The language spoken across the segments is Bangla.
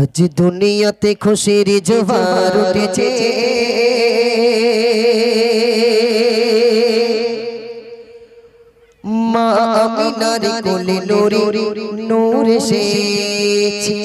আজ দুনিয়াতে খুশির জোয়ার উঠেছে। মা আমিনার কোলে নোরে, নূর এসেছে।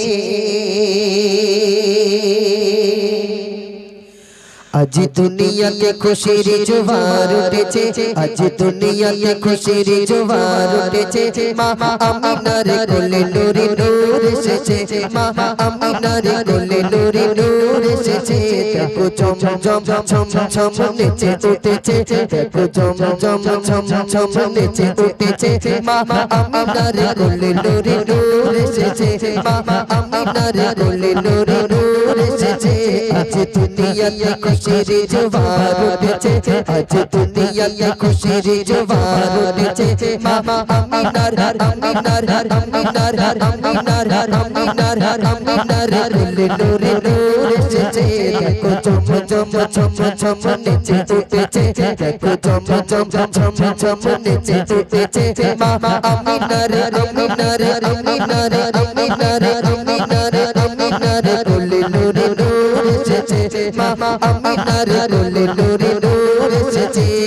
আজ দুনিয়াতে খুশির জোয়ার উঠেছে। আজ দুনিয়াতে খুশির জোয়ার উঠেছে। মা আমিনার কোলে নূরে, নূর এসেছে। মা আমিনার কোলে নূরে নূর এসেছে। দেখো চম চম চম চম নেচে উঠেছে। দেখো চম চম চম চম নেচে উঠেছে। মা আমিনার কোলে নূরে নূর এসেছে। মা আমিনার কোলে নূরে নূর এসেছে। আজ দুনিয়াতে খুশির জোয়ার উঠেছে। আজ দুনিয়াতে খুশির জোয়ার উঠেছে। মা আমিনার আমিনার আমিনার আমিনার আমিনার আমিনার কুল নূরে নূর এসেছে। দেখো চম চম চম চম নেচে উঠেছে। দেখো চম চম চম চম নেচে উঠেছে। মা আমিনার আমিনার আমিনার আমিনার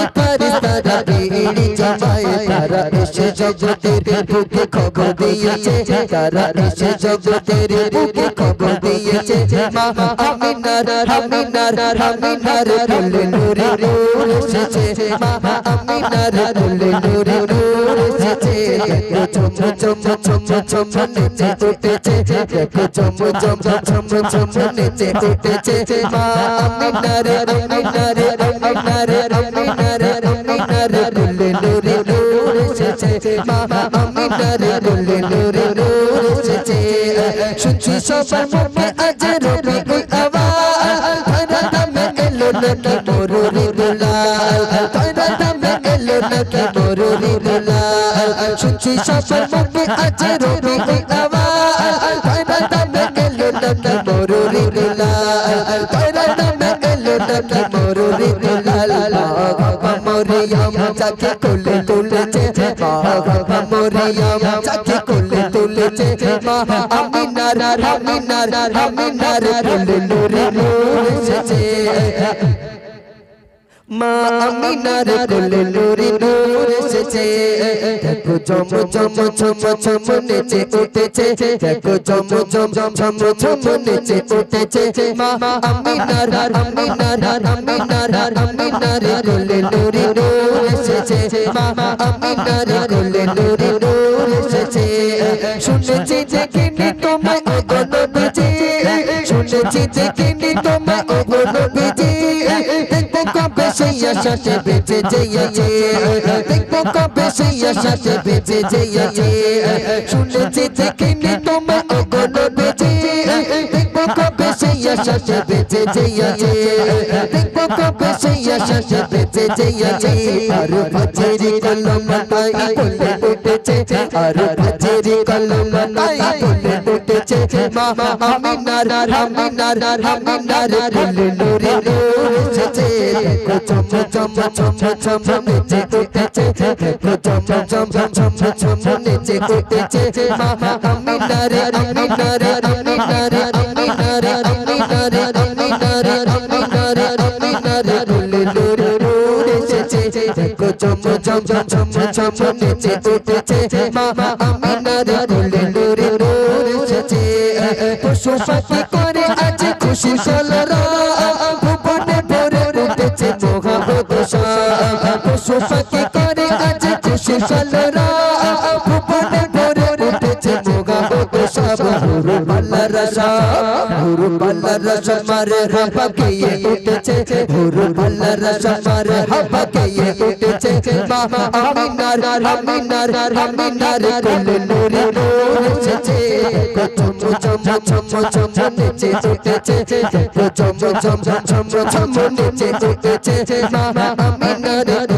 কোটি কোটি পারিস্তারা ভিড়ি জমা তারা এসে জগতের বুকে খবর দিয়েছে তারা এসে জগতের বুকে খবর দিয়েছে মা আমিনার আমিনার আমিনার কুলে নূরে নূর এসেছে মা আমিনার কুলে নূরে নূর এসেছে চম চম চম চম নেচে উঠেছে দেখো চম চম চম চম নেচে উঠেছে মা আমিনার আমিনার আমিনার আমিনার আমিনার কুলে নূরে নূর এসেছে মা আমিনার কুলে নূরে নূর এসেছে শুনছি সবার মুখে আজ রবি ওই আওয়াজ। তারা দামে এলো নাকি মরুরি দুলাল। তারা দামে এলো যাকে কোলে তুলেছে বাবা মরিয়াম যাকে কোলে তুলেছে মা আমিনার আমিনার আমিনার কোলে নূরে নুরে মা আমিনার কোলে নূরে নূর এসেছে। দেখো চম চম চম চম নেচে উঠেছে। দেখো চম চম চম চম নেচে উঠেছে। মা আমিনার আমিনার আমিনার আমিনার কোলে নূরে নূর এসেছে। মা আমিনার কোলে নূরে নূর এসেছে। শুনেছি যে কিনি তোমায় অগণ বেজে শুনেছি যে কিনি তোমায় অগণ বেজে beşeye şaşe biteceye Tek boka beşeye şaşe biteceye Şunu tetekini tome ogolo biteceye Tek boka beşeye şaşe biteceye Tek boka beşeye şaşe biteceye Arbateri kalamatayı kulle utece Arbateri kalamatayı kulle utece Mama aminar aminar aminar kulle nuri nuri দেখো চম চম চম চম নেচে পশু পাখি করে আজ খুশি সলরা পশু পাখি করে আজ খুশি সলরা ভুবনে ভরে উঠেছে মহাবত হুরু পাল্লা রসা হুরু পাল্লা রসা মারে হাপা কে উঠেছে হুরু পাল্লা রসা মারে হাপা কে উঠেছে মা আমিনার আমিনার আমিনার কোলে নূরে নূর এসেছে চম চম চম চম নেচে উঠেছে চম চম চম চম নেচে উঠেছে মা আমিনার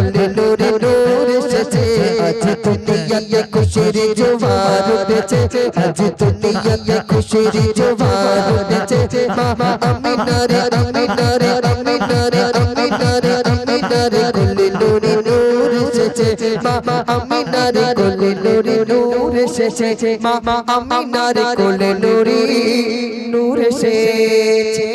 খুশির জোয়ার উঠেছে। আজ দুনিয়াতে খুশির জোয়ার উঠেছে। মা আমিনারে আমিনারে আমিনারে আমিনারে আমিনারে কোলে নুরি নূর এসেছে। মা আমিনারে কোলে নুরি নূর এসেছে। মা আমিনারে কোলে নুরি নূর এসেছে।